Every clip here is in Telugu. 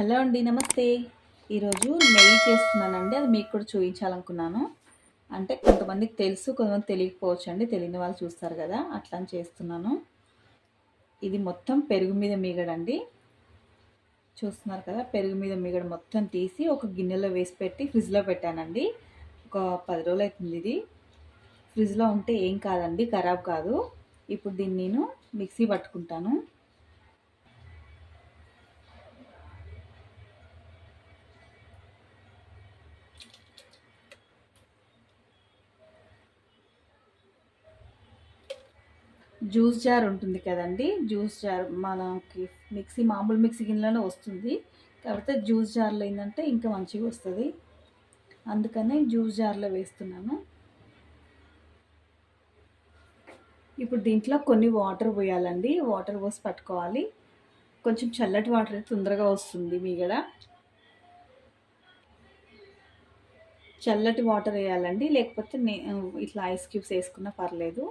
హలో అండి నమస్తే. ఈరోజు నెయ్యి చేస్తున్నానండి అది మీకు కూడా చూపించాలనుకున్నాను. అంటే కొంతమందికి తెలుసు కొంతమంది తెలియకపోవచ్చు అండి తెలియని వాళ్ళు చూస్తారు కదా అట్లా అని చేస్తున్నాను. ఇది మొత్తం పెరుగు మీద మిగడండి. చూస్తున్నారు కదా పెరుగు మీద మీగడ మొత్తం తీసి ఒక గిన్నెలో వేసి పెట్టి ఫ్రిడ్జ్లో పెట్టానండి. ఒక పది రోజులు అవుతుంది ఇది. ఫ్రిడ్జ్లో ఉంటే ఏం కాదండి ఖరాబ్ కాదు. ఇప్పుడు దీన్ని నేను మిక్సీ పట్టుకుంటాను. జ్యూస్ జార్ ఉంటుంది కదండి జ్యూస్ జార్ మనకి మిక్సీ మామూలు మిక్సీ గిన్నెలోనే వస్తుంది. కాకపోతే జ్యూస్ జార్లో ఏంటంటే ఇంకా మంచిగా వస్తుంది. అందుకనే జ్యూస్ జార్లో వేస్తున్నాను. ఇప్పుడు దీంట్లో కొన్ని వాటర్ పోయాలండి. వాటర్ పోసి పట్టుకోవాలి. కొంచెం చల్లటి వాటర్ అయితే తొందరగా వస్తుంది మీగడ చల్లటి వాటర్ వేయాలండి. లేకపోతే ఇట్లా ఐస్ క్యూబ్స్ వేసుకున్నా పర్లేదు.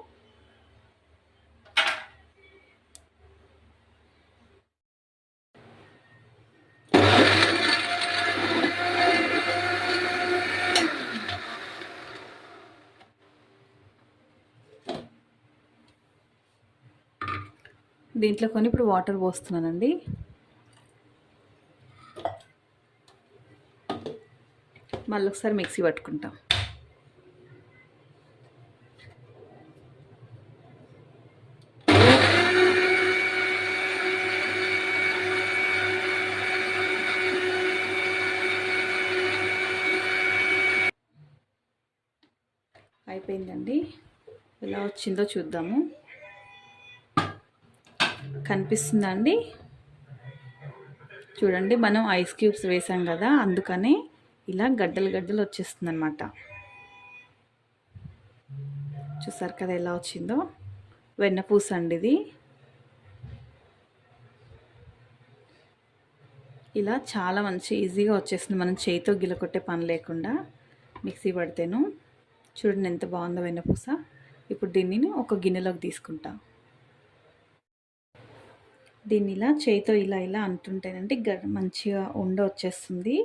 దీంట్లో కొన్ని ఇప్పుడు వాటర్ పోస్తున్నానండి. మళ్ళీ ఒకసారి మిక్సీ పట్టుకుంటాం. అయిపోయిందండి. ఎలా వచ్చిందో చూద్దాము. కనిపిస్తుందండి. చూడండి మనం ఐస్ క్యూబ్స్ వేసాం కదా అందుకనే ఇలా గడ్డలు గడ్డలు వచ్చేస్తుంది అనమాట చూసారు కదా ఎలా వచ్చిందో? వెన్నపూస అండి ఇది. ఇలా చాలా మంచి ఈజీగా వచ్చేస్తుంది. మనం చేయితో గిలకొట్టే పని లేకుండా మిక్సీ పడితేను. చూడండి ఎంత బాగుందో వెన్నపూస ఇప్పుడు దీనిని ఒక గిన్నెలోకి తీసుకుంటాం. దీన్ని ఇలా చేయితో ఇలా ఇలా అంటుంటేనంటే మంచిగా ఉండ వచ్చేస్తుంది.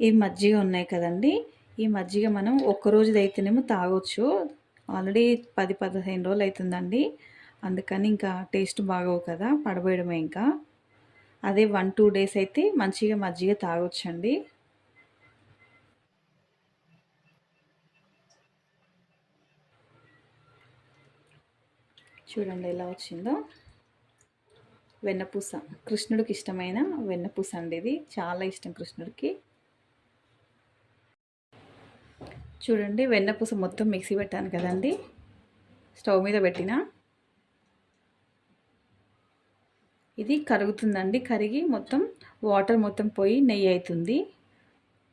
ఈ మజ్జిగ ఉన్నాయి కదండి. ఈ మజ్జిగ మనం ఒక్కరోజుది అయితేనేమో తాగొచ్చు. ఆల్రెడీ పది పదిహేను రోజులు అవుతుందండి అందుకని ఇంకా టేస్ట్ బాగోవు కదా పడబోయడమే ఇంకా. అదే వన్ టూ డేస్ అయితే మంచిగా మజ్జిగ తాగొచ్చండి. చూడండి ఎలా వచ్చిందో. వెన్నపూస. కృష్ణుడికి ఇష్టమైన వెన్నపూస అండి ఇది చాలా ఇష్టం కృష్ణుడికి. చూడండి వెన్నపూస మొత్తం మిక్సీ పెట్టాను కదండి. స్టవ్ మీద పెట్టిన. ఇది కరుగుతుందండి. కరిగి మొత్తం వాటర్ మొత్తం పోయి నెయ్యి అవుతుంది.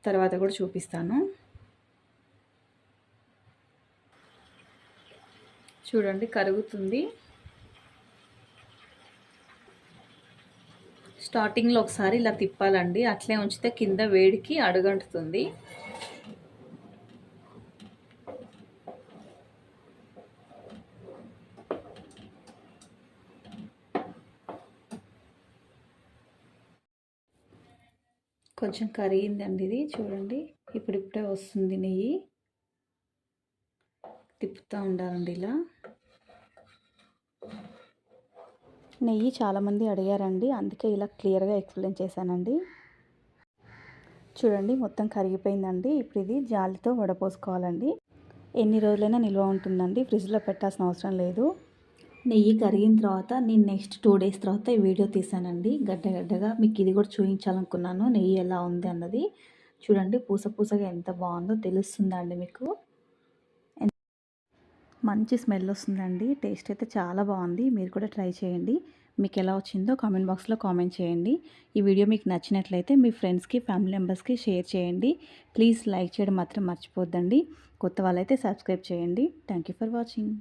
తర్వాత కూడా చూపిస్తాను. చూడండి కరుగుతుంది. స్టార్టింగ్లో ఒకసారి ఇలా తిప్పాలండి. అట్లే ఉంచితే కింద వేడికి అడుగంటుతుంది. కొంచెం కరిగిందండి ఇది చూడండి. ఇప్పుడిప్పుడే వస్తుంది నెయ్యి. తిప్పుతూ ఉండాలండి ఇలా. నెయ్యి చాలామంది అడిగారండి. అందుకే ఇలా క్లియర్గా ఎక్స్ప్లెయిన్ చేశానండి. చూడండి మొత్తం కరిగిపోయిందండి. ఇప్పుడు ఇది జాలితో వడపోసుకోవాలండి ఎన్ని రోజులైనా నిల్వ ఉంటుందండి. ఫ్రిడ్జ్లో పెట్టాల్సిన అవసరం లేదు. నెయ్యి కరిగిన తర్వాత నేను నెక్స్ట్ టూ డేస్ తర్వాత ఈ వీడియో తీసానండి. గడ్డ గడ్డగా మీకు ఇది కూడా చూపించాలనుకున్నాను. నెయ్యి ఎలా ఉంది అన్నది. చూడండి పూస పూసగా ఎంత బాగుందో తెలుస్తుందండి మీకు? మంచి స్మెల్ వస్తుందండి. టేస్ట్ అయితే చాలా బాగుంది. మీరు కూడా ట్రై చేయండి. మీకు ఎలా వచ్చిందో కామెంట్ బాక్స్లో కామెంట్ చేయండి. ఈ వీడియో మీకు నచ్చినట్లయితే మీ ఫ్రెండ్స్కి ఫ్యామిలీ మెంబర్స్కి షేర్ చేయండి. ప్లీజ్ లైక్ చేయడం మాత్రం మర్చిపోద్దండి. కొత్త వాళ్ళైతే సబ్స్క్రైబ్ చేయండి. Thank for watching.